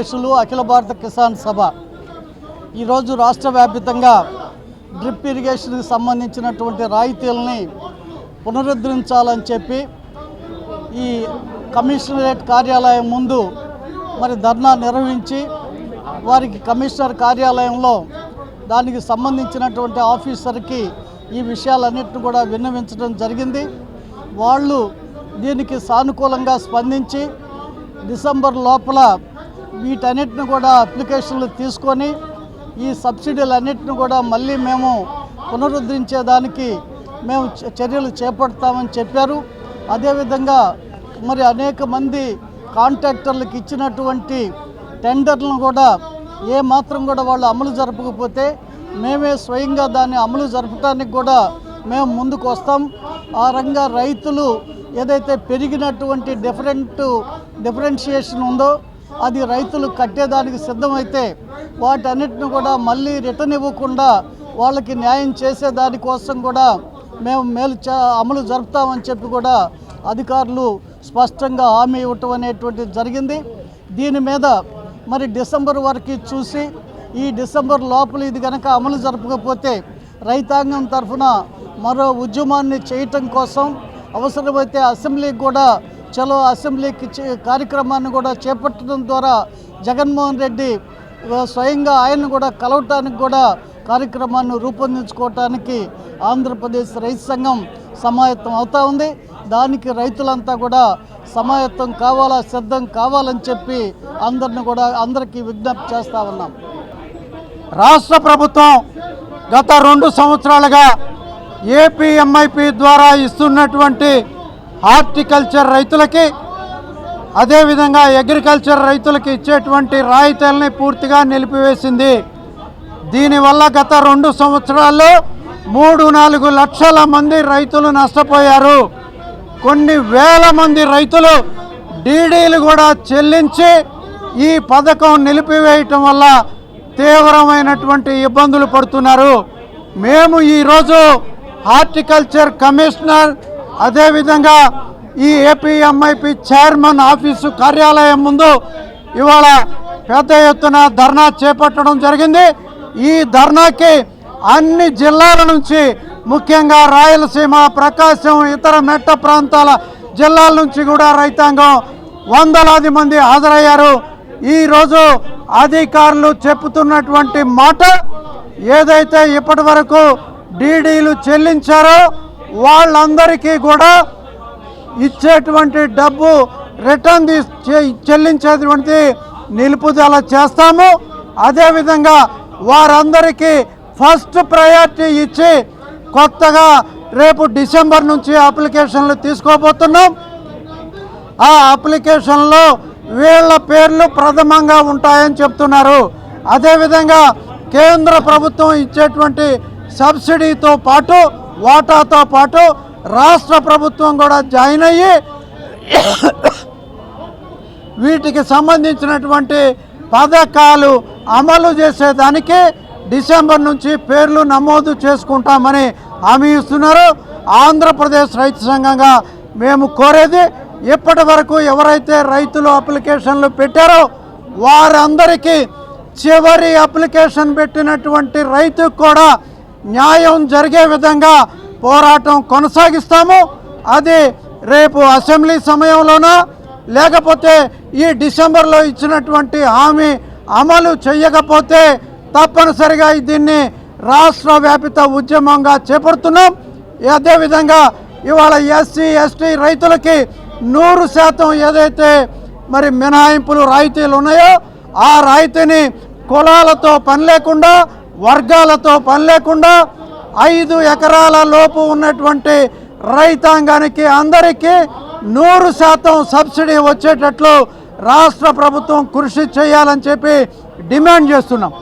అధ్యక్షులు అఖిల భారత కిసాన్ సభ. ఈరోజు రాష్ట్ర వ్యాప్తంగా డ్రిప్ ఇరిగేషన్కి సంబంధించినటువంటి రాయితీలని పునరుద్ధరించాలని చెప్పి ఈ కమిషనరేట్ కార్యాలయం ముందు మరి ధర్నా నిర్వహించి వారికి కమిషనర్ కార్యాలయంలో దానికి సంబంధించినటువంటి ఆఫీసర్కి ఈ విషయాలన్నింటిని కూడా విన్నవించడం జరిగింది. వాళ్ళు దీనికి సానుకూలంగా స్పందించి డిసెంబర్ లోపల వీటన్నిటిని కూడా అప్లికేషన్లు తీసుకొని ఈ సబ్సిడీలన్నింటిని కూడా మళ్ళీ మేము పునరుద్ధరించేదానికి మేము చర్యలు చేపడతామని చెప్పారు. అదేవిధంగా మరి అనేక మంది కాంట్రాక్టర్లకు ఇచ్చినటువంటి టెండర్లను కూడా ఏ మాత్రం కూడా వాళ్ళు అమలు జరపకపోతే మేమే స్వయంగా దాన్ని అమలు జరపడానికి కూడా మేము ముందుకు వస్తాం. ఆ రంగా రైతులు ఏదైతే పెరిగినటువంటి డిఫరెంట్ డిఫరెన్షియేషన్ ఉందో అది రైతులు కట్టేదానికి సిద్ధమైతే వాటన్నిటిని కూడా మళ్ళీ రిటర్న్ ఇవ్వకుండా వాళ్ళకి న్యాయం చేసే దానికోసం కూడా మేము మేలు అమలు జరుపుతామని చెప్పి కూడా అధికారులు స్పష్టంగా హామీ ఇవ్వటం అనేటువంటిది జరిగింది. దీని మీద మరి డిసెంబర్ వరకు చూసి ఈ డిసెంబర్ లోపల ఇది కనుక అమలు జరపకపోతే రైతాంగం తరఫున మరో ఉద్యమాన్ని చేయటం కోసం అవసరమైతే అసెంబ్లీకి కూడా చలో అసెంబ్లీకి కార్యక్రమాన్ని కూడా చేపట్టడం ద్వారా జగన్మోహన్ రెడ్డి స్వయంగా ఆయన్ని కూడా కలవటానికి కూడా కార్యక్రమాన్ని రూపొందించుకోవటానికి ఆంధ్రప్రదేశ్ రైతు సంఘం సమాయత్తం అవుతూ ఉంది. దానికి రైతులంతా కూడా సమాయత్తం కావాలా సిద్ధం కావాలని చెప్పి అందరిని కూడా అందరికీ విజ్ఞప్తి చేస్తూ ఉన్నాం. రాష్ట్ర ప్రభుత్వం గత రెండు సంవత్సరాలుగా ఏపీఎంఐపి ద్వారా ఇస్తున్నటువంటి హార్టికల్చర్ రైతులకి అదేవిధంగా అగ్రికల్చర్ రైతులకి ఇచ్చేటువంటి రాయితీలని పూర్తిగా నిలిపివేసింది. దీనివల్ల గత రెండు సంవత్సరాల్లో మూడు నాలుగు లక్షల మంది రైతులు నష్టపోయారు. కొన్ని వేల మంది రైతులు డీడీలు కూడా చెల్లించి ఈ పథకం నిలిపివేయటం వల్ల తీవ్రమైనటువంటి ఇబ్బందులు పడుతున్నారు. మేము ఈరోజు హార్టికల్చర్ కమిషనర్ అదేవిధంగా ఈ ఏపీఎంఐపి చైర్మన్ ఆఫీసు కార్యాలయం ముందు ఇవాళ పెద్ద ఎత్తున ధర్నా చేపట్టడం జరిగింది. ఈ ధర్నాకి అన్ని జిల్లాల నుంచి ముఖ్యంగా రాయలసీమ ప్రకాశం ఇతర మెట్ట ప్రాంతాల జిల్లాల నుంచి కూడా రైతాంగం వందలాది మంది హాజరయ్యారు. ఈరోజు అధికారులు చెప్పుతున్నటువంటి మాట ఏదైతే ఇప్పటి వరకు డీడీలు చెల్లించారో వాళ్ళందరికీ కూడా ఇచ్చేటువంటి డబ్బు రిటర్న్ తీ చెల్లించేటువంటి నిలుపుదల చేస్తాము. అదేవిధంగా వారందరికీ ఫస్ట్ ప్రయారిటీ ఇచ్చి కొత్తగా రేపు డిసెంబర్ నుంచి అప్లికేషన్లు తీసుకోబోతున్నాం. ఆ అప్లికేషన్లో వీళ్ళ పేర్లు ప్రథమంగా ఉంటాయని చెప్తున్నారు. అదేవిధంగా కేంద్ర ప్రభుత్వం ఇచ్చేటువంటి సబ్సిడీతో పాటు వాటాతో పాటు రాష్ట్ర ప్రభుత్వం కూడా జాయిన్ అయ్యి వీటికి సంబంధించినటువంటి పథకాలు అమలు చేసేదానికి డిసెంబర్ నుంచి పేర్లు నమోదు చేసుకుంటామని హామీ ఇస్తున్నారు. ఆంధ్రప్రదేశ్ రైతు సంఘంగా మేము కోరేది ఇప్పటి వరకు ఎవరైతే రైతులు అప్లికేషన్లు పెట్టారో వారందరికీ చివరి అప్లికేషన్ పెట్టినటువంటి రైతుకు కూడా న్యాయం జరిగే విధంగా పోరాటం కొనసాగిస్తాము. అది రేపు అసెంబ్లీ సమయంలోనా లేకపోతే ఈ డిసెంబర్లో ఇచ్చినటువంటి హామీ అమలు చేయకపోతే తప్పనిసరిగా దీన్ని రాష్ట్ర వ్యాపిత ఉద్యమంగా చేపడుతున్నాం. అదేవిధంగా ఇవాళ ఎస్సీ ఎస్టీ రైతులకి నూరు శాతం ఏదైతే మరి మినహాయింపులు రాయితీలు ఉన్నాయో ఆ రాయితీని కులాలతో పని లేకుండా వర్గాలతో పని లేకుండా ఐదు ఎకరాల లోపు ఉన్నటువంటి రైతాంగానికి అందరికీ నూరు శాతం సబ్సిడీ వచ్చేటట్లు రాష్ట్ర ప్రభుత్వం కృషి చేయాలని చెప్పి డిమాండ్ చేస్తున్నాం.